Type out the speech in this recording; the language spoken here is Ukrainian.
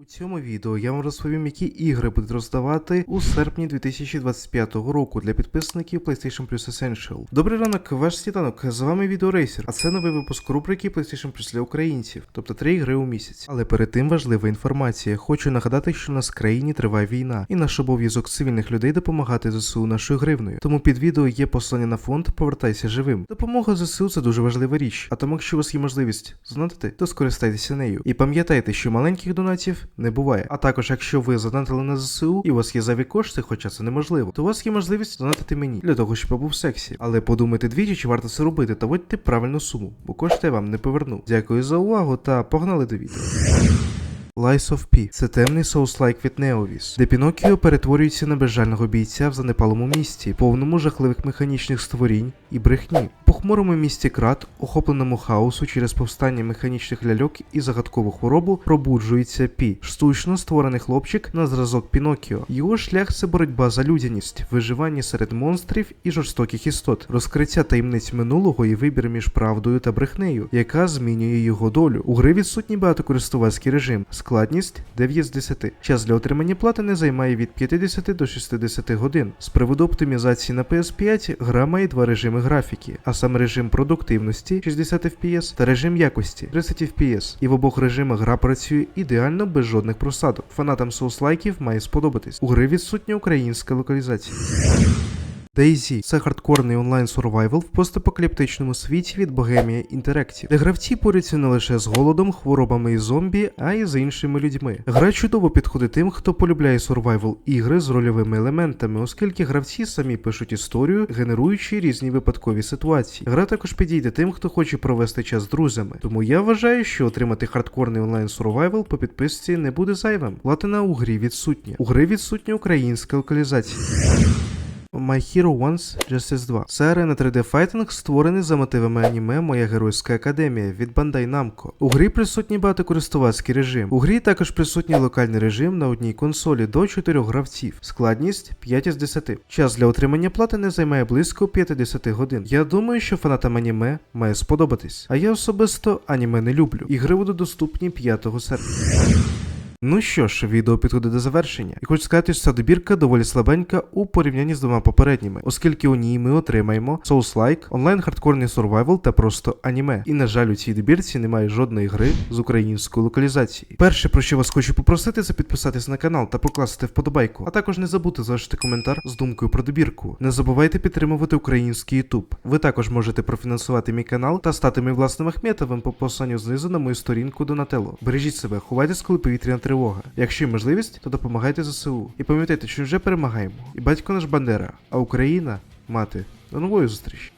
У цьому відео я вам розповім, які ігри будуть роздавати у серпні 2025 року для підписників PlayStation Plus Essential. Добрий ранок, ваш сніданок. З вами Відеорейсер, а це новий випуск рубрики PlayStation Plus для українців, тобто три ігри у місяць. Але перед тим важлива інформація. Хочу нагадати, що у нас в країні триває війна, і наш обов'язок цивільних людей допомагати ЗСУ нашою гривною. Тому під відео є послання на фонд Повертайся живим. Допомога ЗСУ це дуже важлива річ. А тому, якщо у вас є можливість знати, то скористайтеся нею. І пам'ятайте, що маленьких донатів не буває. А також, якщо ви задонатили на ЗСУ і у вас є зайві кошти, хоча це неможливо, то у вас є можливість донатити мені для того, щоб я був сексі. Але подумайте двічі, чи варто це робити, та вводьте правильну суму, бо кошти я вам не поверну. Дякую за увагу та погнали до відео. Lies of P – це темний соус-лайк від Неовіс, де Пінокіо перетворюється на безжального бійця в занепалому місті, повному жахливих механічних створінь і брехні. Похмурому місті крат, охопленому хаосу через повстання механічних ляльок і загадкову хворобу, пробуджується Пі, штучно створений хлопчик на зразок Пінокіо. Його шлях це боротьба за людяність, виживання серед монстрів і жорстоких істот, розкриття таємниць минулого і вибір між правдою та брехнею, яка змінює його долю. У гри відсутній багатокористувацький режим. Складність 9 з 10. Час для отримання плати не займає від 50 до 60 годин. З приводу оптимізації на PS5 гра має два режими графіки, а саме режим продуктивності 60 FPS та режим якості 30 FPS. І в обох режимах гра працює ідеально без жодних просадок. Фанатам соус-лайків має сподобатись. У гри відсутня українська локалізація. DayZ – це хардкорний онлайн сурвайвал в постапокаліптичному світі від Bohemia Interactive, де гравці борються не лише з голодом, хворобами і зомбі, а й з іншими людьми. Гра чудово підходить тим, хто полюбляє сурвайвал ігри з рольовими елементами, оскільки гравці самі пишуть історію, генеруючи різні випадкові ситуації. Гра також підійде тим, хто хоче провести час з друзями. Тому я вважаю, що отримати хардкорний онлайн сурвайвал по підписці не буде зайвим. Платина у грі відсутня. У гри відсутня українська локалізація. My Hero Wants Justice 2. Це арена 3D файтинг, створений за мотивами аніме Моя Геройська Академія від Bandai Namco. У грі присутній багатокористувацький режим. У грі також присутній локальний режим на одній консолі до 4 гравців. Складність 5 із 10. Час для отримання плати не займає близько 50 годин. Я думаю, що фанатам аніме має сподобатись. А я особисто аніме не люблю. Ігри будуть доступні 5 серпня. Ну що ж, відео підходить до завершення. І хочу сказати, що ця добірка доволі слабенька у порівнянні з двома попередніми, оскільки у ній ми отримаємо Souls-like, онлайн хардкорний сурвайвал та просто аніме. І на жаль, у цій добірці немає жодної гри з українською локалізацією. Перше, про що вас хочу попросити, це підписатись на канал та покласти вподобайку, а також не забудьте залишити коментар з думкою про добірку. Не забувайте підтримувати український YouTube. Ви також можете профінансувати мій канал та стати моїм власним ахметовим по посиланню знизу на мою сторінку Донателло. Бережіть себе, ховайтесь, коли повітряна тривога. Якщо є можливість, то допомагайте ЗСУ. І пам'ятайте, що вже перемагаємо. І батько наш Бандера, а Україна мати. До нової зустрічі!